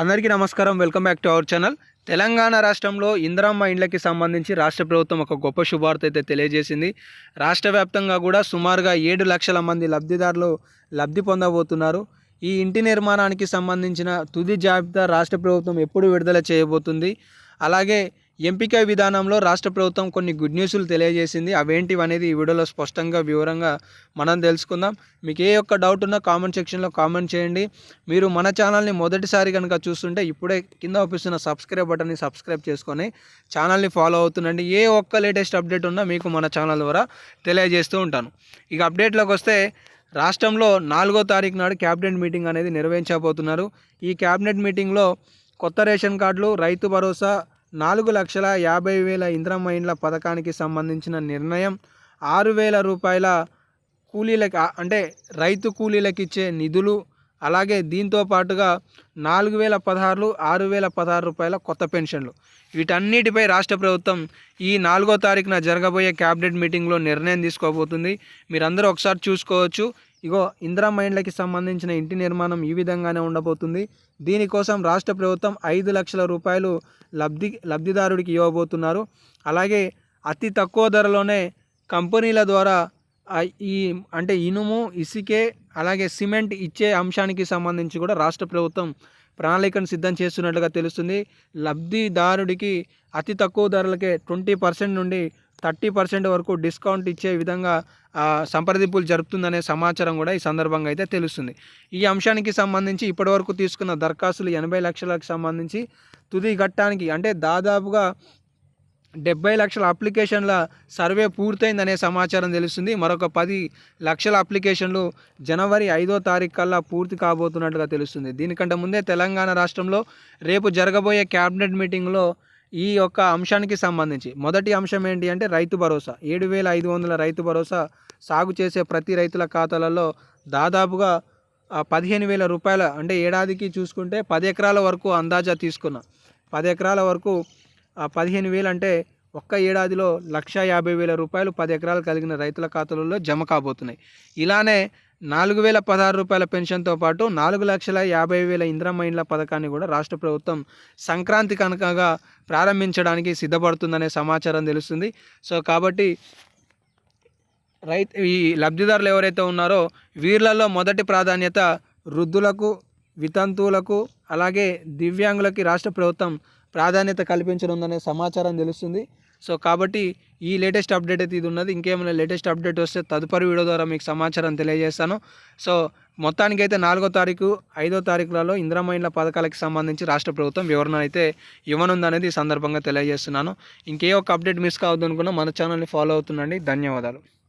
అందరికీ నమస్కారం. Welcome back to our channel. Telangana రాష్ట్రంలో ఇందిరమ్మ ఇండ్లకి సంబంధించి రాష్ట్ర ప్రభుత్వం ఒక గొప్ప శుభార్త అయితే తెలియజేసింది. రాష్ట్ర వ్యాప్తంగా కూడా సుమారుగా ఏడు లక్షల మంది లబ్ధిదారులు లబ్ధి పొందబోతున్నారు. ఈ ఇంటి నిర్మాణానికి సంబంధించిన తుది జాబితా రాష్ట్ర ప్రభుత్వం ఎప్పుడు విడుదల చేయబోతుంది. అలాగే ఎంపిక విధానంలో రాష్ట్ర ప్రభుత్వం కొన్ని గుడ్ న్యూస్లు తెలియజేసింది. అవేంటివి అనేది ఈ వీడియోలో స్పష్టంగా వివరంగా మనం తెలుసుకుందాం. మీకు ఏ ఒక్క డౌట్ ఉన్నా కామెంట్ సెక్షన్లో కామెంట్ చేయండి. మీరు మన ఛానల్ని మొదటిసారి కనుక చూస్తుంటే ఇప్పుడే కింద ఒప్పిస్తున్న సబ్స్క్రైబ్ బటన్ని సబ్స్క్రైబ్ చేసుకొని ఛానల్ని ఫాలో అవుతుండండి. ఏ ఒక్క లేటెస్ట్ అప్డేట్ ఉన్నా మీకు మన ఛానల్ ద్వారా తెలియజేస్తూ ఉంటాను. ఇక అప్డేట్లోకి వస్తే రాష్ట్రంలో నాలుగో తారీఖు నాడు క్యాబినెట్ మీటింగ్ అనేది నిర్వహించబోతున్నారు. ఈ క్యాబినెట్ మీటింగ్లో కొత్త రేషన్ కార్డులు రైతు భరోసా నాలుగు లక్షల యాభై వేల ఇంద్రమైండ్ల పథకానికి సంబంధించిన నిర్ణయం ఆరు వేల రూపాయల కూలీలకి అంటే రైతు కూలీలకు ఇచ్చే నిధులు అలాగే దీంతో పాటుగా నాలుగు వేల పదహారులు ఆరు వేల పదహారు రూపాయల కొత్త పెన్షన్లు. వీటన్నిటిపై రాష్ట్ర ప్రభుత్వం ఈ నాలుగో తారీఖున జరగబోయే క్యాబినెట్ మీటింగ్లో నిర్ణయం తీసుకోబోతుంది. మీరందరూ ఒకసారి చూసుకోవచ్చు. ఇగో ఇందిరా మైండ్లకి సంబంధించిన ఇంటి నిర్మాణం ఈ విధంగానే ఉండబోతుంది. దీనికోసం రాష్ట్ర ప్రభుత్వం ఐదు లక్షల రూపాయలు లబ్ధి లబ్ధిదారుడికి ఇవ్వబోతున్నారు. అలాగే అతి తక్కువ ధరలోనే కంపెనీల ద్వారా ఈ అంటే ఇనుము ఇసుకే అలాగే సిమెంట్ ఇచ్చే అంశానికి సంబంధించి కూడా రాష్ట్ర ప్రభుత్వం ప్రణాళికను సిద్ధం చేస్తున్నట్లుగా తెలుస్తుంది. లబ్ధిదారుడికి అతి తక్కువ ధరలకే ట్వంటీ పర్సెంట్ నుండి థర్టీ పర్సెంట్ వరకు డిస్కౌంట్ ఇచ్చే విధంగా సంప్రదింపులు జరుపుతుందనే సమాచారం కూడా ఈ సందర్భంగా అయితే తెలుస్తుంది. ఈ అంశానికి సంబంధించి ఇప్పటివరకు తీసుకున్న దరఖాస్తులు ఎనభై లక్షలకు సంబంధించి తుది ఘట్టానికి అంటే దాదాపుగా డెబ్బై లక్షల అప్లికేషన్ల సర్వే పూర్తయిందనే సమాచారం తెలుస్తుంది. మరొక పది లక్షల అప్లికేషన్లు జనవరి ఐదో తారీఖు కల్లా పూర్తి కాబోతున్నట్టుగా తెలుస్తుంది. దీనికంటే ముందే తెలంగాణ రాష్ట్రంలో రేపు జరగబోయే క్యాబినెట్ మీటింగ్లో ఈ యొక్క అంశానికి సంబంధించి మొదటి అంశం ఏంటి అంటే రైతు భరోసా. ఏడు వేల ఐదు వందల రైతు భరోసా సాగు చేసే ప్రతి రైతుల ఖాతాలలో దాదాపుగా పదిహేను వేల రూపాయల అంటే ఏడాదికి చూసుకుంటే పది ఎకరాల వరకు అందాజా తీసుకున్న. పది ఎకరాల వరకు ఆ పదిహేను వేలు అంటే ఒక్క ఏడాదిలో లక్ష యాభై వేల రూపాయలు పది ఎకరాలు కలిగిన రైతుల ఖాతాలలో జమ కాబోతున్నాయి. ఇలానే నాలుగు వేల పదహారు రూపాయల పెన్షన్తో పాటు నాలుగు లక్షల యాభై వేల ఇంద్రమ్మ ఇండ్ల పథకాన్ని కూడా రాష్ట్ర ప్రభుత్వం సంక్రాంతి కనుకగా ప్రారంభించడానికి సిద్ధపడుతుందనే సమాచారం తెలుస్తుంది. సో కాబట్టి రైతు ఈ లబ్ధిదారులు ఎవరైతే ఉన్నారో వీళ్ళల్లో మొదటి ప్రాధాన్యత వృద్ధులకు వితంతువులకు అలాగే దివ్యాంగులకి రాష్ట్ర ప్రభుత్వం ప్రాధాన్యత కల్పించనుందనే సమాచారం తెలుస్తుంది. సో కాబట్టి ఈ లేటెస్ట్ అప్డేట్ అయితే ఇది ఉన్నది. ఇంకేమైనా లేటెస్ట్ అప్డేట్ వస్తే తదుపరి వీడియో ద్వారా మీకు సమాచారం తెలియజేస్తాను. సో మొత్తానికైతే నాలుగో తారీఖు ఐదో తారీఖులలో ఇంద్రమైన్ల పథకాలకు సంబంధించి రాష్ట్ర ప్రభుత్వం వివరణ అయితే ఇవ్వనుందనేది ఈ సందర్భంగా తెలియజేస్తున్నాను. ఇంకే ఒక అప్డేట్ మిస్ కావద్దనుకున్నా మన ఛానల్ని ఫాలో అవుతుండండి. ధన్యవాదాలు.